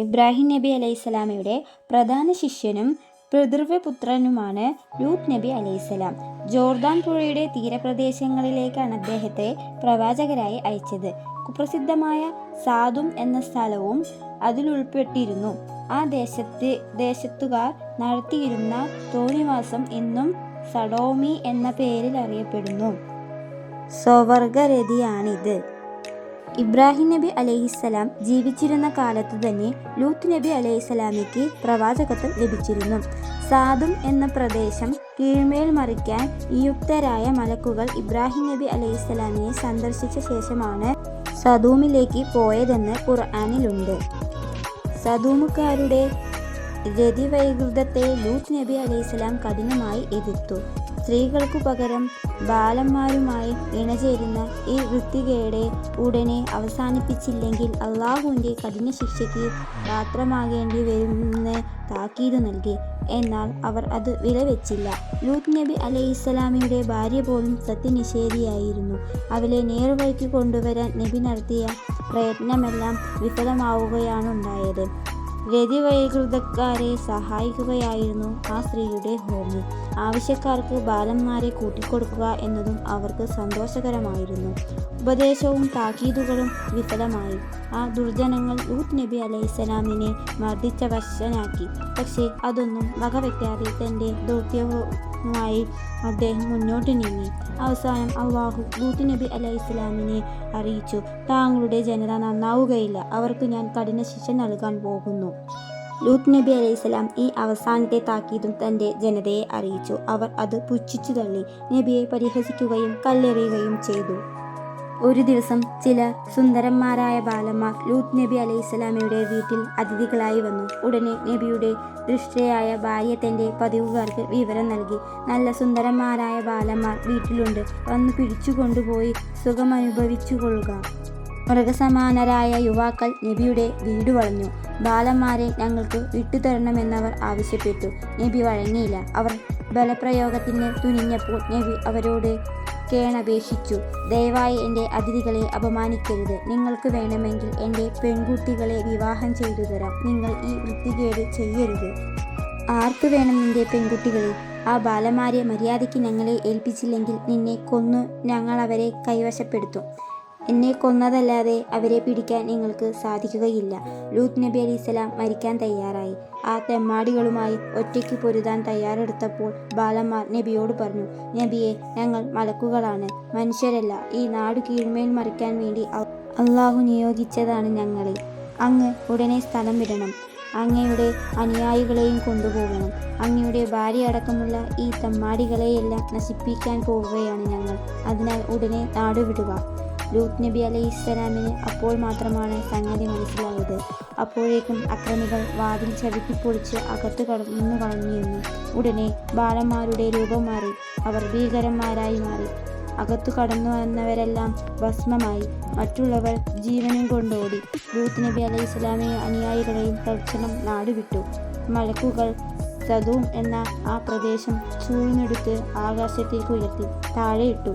ഇബ്രാഹിം നബി അലൈഹിസ്സലാമയുടെ പ്രധാന ശിഷ്യനും പിതൃവ്യപുത്രനുമാണ് ലൂത്ത് നബി അലൈഹിസ്സലാം ജോർദാൻ പുഴയുടെ തീരപ്രദേശങ്ങളിലേക്കാണ് അദ്ദേഹത്തെ പ്രവാചകരായി അയച്ചത്. കുപ്രസിദ്ധമായ സാദും എന്ന സ്ഥലവും അതിലുൾപ്പെട്ടിരുന്നു. ആ ദേശത്ത് ദേശത്തുകാർ നടത്തിയിരുന്ന തോണിവാസം ഇന്നും സഡോമി എന്ന പേരിൽ അറിയപ്പെടുന്നു. സ്വവർഗരതിയാണിത്. ഇബ്രാഹിം നബി അലൈഹിസ്സലാം ജീവിച്ചിരുന്ന കാലത്ത് തന്നെ ലൂത്ത് നബി അലൈഹിസ്സലാമിക്ക് പ്രവാചകത്വം ലഭിച്ചിരുന്നു. സാദും എന്ന പ്രദേശം കീഴ്മേൽ മറിക്കാൻ നിയുക്തരായ മലക്കുകൾ ഇബ്രാഹിം നബി അലൈഹിസ്സലാമിയെ സന്ദർശിച്ച ശേഷമാണ് സദൂമിലേക്ക് പോയതെന്ന് ഖുർആാനിലുണ്ട്. സദൂമുകാരുടെ രതിവൈകൃതത്തെ ലൂത്ത് നബി അലൈഹിസ്സലാം കഠിനമായി എതിർത്തു. സ്ത്രീകൾക്കു പകരം ബാലന്മാരുമായി ഇണചേരുന്ന ഈ വൃത്തികേടെ ഉടനെ അവസാനിപ്പിച്ചില്ലെങ്കിൽ അള്ളാഹുവിന്റെ കഠിന ശിക്ഷയ്ക്ക് പാത്രമാകേണ്ടി വരുമെന്ന് താക്കീത് നൽകി. എന്നാൽ അവർ അത് വിലവെച്ചില്ല. ലൂത്ത് നബി അലൈഹിസ്സലാമിയുടെ ഭാര്യ പോലും സത്യനിഷേധിയായിരുന്നു. അവരെ നേർവഴിക്ക് കൊണ്ടുവരാൻ നബി നടത്തിയ പ്രയത്നമെല്ലാം വിഫലമാവുകയാണുണ്ടായത്. രതിവൈകൃതക്കാരെ സഹായിക്കുകയായിരുന്നു ആ സ്ത്രീയുടെ ഹോമി. ആവശ്യക്കാർക്ക് ബാലന്മാരെ കൂട്ടിക്കൊടുക്കുക എന്നതും അവർക്ക് സന്തോഷകരമായിരുന്നു. ഉപദേശവും താക്കീതുകളും വിഫലമായി. ആ ദുർജനങ്ങൾ ലൂത്ത് നബി അലൈഹിസ്സലാമിനെ മർദ്ദിച്ച വശനാക്കി. പക്ഷേ അതൊന്നും വകവയ്ക്കാതെ തന്റെ ദൗത്യവുമായി അദ്ദേഹം മുന്നോട്ട് നീങ്ങി. അവസാനം അള്ളാഹു ലൂത്ത് നബി അലൈഹി ഇസ്ലാമിനെ അറിയിച്ചു. താങ്കളുടെ ജനത നന്നാവുകയില്ല. അവർക്ക് ഞാൻ കഠിന ശിക്ഷ നൽകാൻ പോകുന്നു. ലൂത്ത് നബി അലൈഹി സ്വലാം ഈ അവസാനത്തെ താക്കീതും തന്റെ ജനതയെ അറിയിച്ചു. അവർ അത് പുച്ഛിച്ചു തള്ളി. നബിയെ പരിഹസിക്കുകയും കല്ലെറിയുകയും ചെയ്തു. ഒരു ദിവസം ചില സുന്ദരന്മാരായ ബാലന്മാർ ലൂത്ത് നബി അലൈഹിസ്സലാമയുടെ വീട്ടിൽ അതിഥികളായി വന്നു. ഉടനെ നബിയുടെ ദൃഷ്ടയായ ഭാര്യ തന്റെ പതിവുകാർക്ക് വിവരം നൽകി. നല്ല സുന്ദരന്മാരായ ബാലന്മാർ വീട്ടിലുണ്ട്. വന്ന് പിടിച്ചു കൊണ്ടുപോയി സുഖമനുഭവിച്ചു കൊള്ളുക മൃഗസമാനരായ യുവാക്കൾ നബിയുടെ വീട് വളഞ്ഞു. ബാലന്മാരെ ഞങ്ങൾക്ക് വിട്ടുതരണമെന്നവർ ആവശ്യപ്പെട്ടു. നബി വഴങ്ങിയില്ല. അവർ ബലപ്രയോഗത്തിന് തുനിഞ്ഞപ്പോൾ നബി അവരോട് കേണപേക്ഷിച്ചു ദയവായി എന്റെ അതിഥികളെ അപമാനിക്കരുത്. നിങ്ങൾക്ക് വേണമെങ്കിൽ എന്റെ പെൺകുട്ടികളെ വിവാഹം ചെയ്തു തരാം. നിങ്ങൾ ഈ വൃത്തികേട് ചെയ്യരുത്. ആർക്ക് വേണം നിന്റെ പെൺകുട്ടികളെ? ആ ബാലന്മാരെ മര്യാദയ്ക്ക് ഞങ്ങളെ ഏൽപ്പിച്ചില്ലെങ്കിൽ നിന്നെ കൊന്നു ഞങ്ങൾ അവരെ കൈവശപ്പെടുത്തും. എന്നെ കൊന്നതല്ലാതെ അവരെ പിടിക്കാൻ നിങ്ങൾക്ക് സാധിക്കുകയില്ല. ലൂത്ത് നബി അലി അലിസ്ലാം മരിക്കാൻ തയ്യാറായി. ആ തെമ്മാടികളുമായി ഒറ്റയ്ക്ക് പൊരുതാൻ തയ്യാറെടുത്തപ്പോൾ ബാലന്മാർ നബിയോട് പറഞ്ഞു നബിയെ ഞങ്ങൾ മലക്കുകളാണ്. മനുഷ്യരല്ല. ഈ നാട് കീഴ്മേൽ മറിക്കാൻ വേണ്ടി അള്ളാഹു നിയോഗിച്ചതാണ് ഞങ്ങളെ. അങ്ങ് ഉടനെ സ്ഥലം വിടണം. അങ്ങയുടെ അനുയായികളെയും കൊണ്ടുപോകണം. അങ്ങയുടെ ഭാര്യ അടക്കമുള്ള ഈ തമ്മാടികളെയെല്ലാം നശിപ്പിക്കാൻ പോവുകയാണ് ഞങ്ങൾ. അതിനാൽ ഉടനെ നാടുവിടുക ലൂത്ത് നബി അലൈഹിസ്സലാമിന് അപ്പോൾ മാത്രമാണ് സംഗതി മനസ്സിലായത്. അപ്പോഴേക്കും അക്രമികൾ വാതിൽ ചവിട്ടിപ്പൊളിച്ച് അകത്ത് കടന്നു കളഞ്ഞിരുന്നു ഉടനെ ബാലന്മാരുടെ രൂപം മാറി. അവർ ഭീകരന്മാരായി മാറി. അകത്തു കടന്നു വന്നവരെല്ലാം ഭസ്മമായി. മറ്റുള്ളവർ ജീവനും കൊണ്ടോടി. ലൂത്ത് നബി അലൈഹി ഇസ്ലാമിയെ അനുയായികളെയും തൽക്ഷണം നാടുവിട്ടു. മലക്കുകൾ സദൂം എന്ന ആ പ്രദേശം ചൂഴ്ന്നെടുത്ത് ആകാശത്തേക്ക് ഉയർത്തി. താഴെയിട്ടു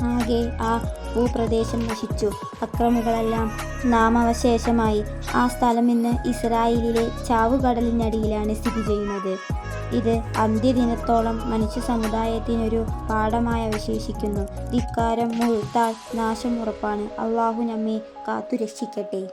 ആകെ ആ ഭൂപ്രദേശം നശിച്ചു. അക്രമികളെല്ലാം നാമാവശേഷമായി. ആ സ്ഥലം ഇന്ന് ഇസ്രായേലിലെ ചാവുകടലിനടിയിലാണ് സ്ഥിതി ചെയ്യുന്നത്. ഇത് അന്ത്യദിനത്തോളം മനുഷ്യ സമുദായത്തിനൊരു പാഠമായി അവശേഷിക്കുന്നു. ധിക്കാരം മുഴുത്താൽ നാശം ഉറപ്പാണ്. അള്ളാഹു നമ്മെ കാത്തുരക്ഷിക്കട്ടെ.